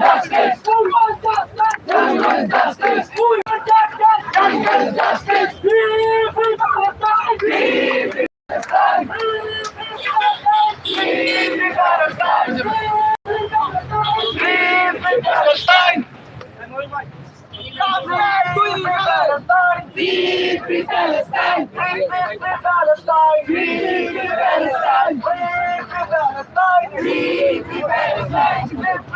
justice! We want justice! We want justice! We want justice! We want justice! Leave we Palestine! Leave we Palestine! Leave we Palestine! Leave we Palestine! Comrade, we Palestine! Leave we Palestine! Leave we Palestine! Leave we Palestine! Leave we Palestine!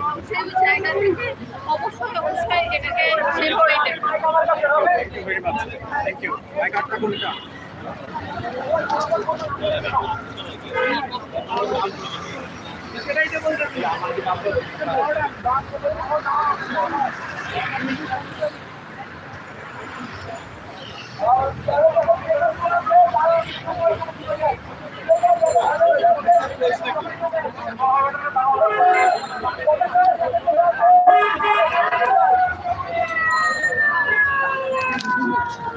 এবং সেই জায়গা থেকে অবশ্যই অবশ্যই এটাকে seal করে thank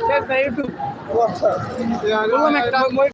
Yes, I do. What's up? Yeah, I know.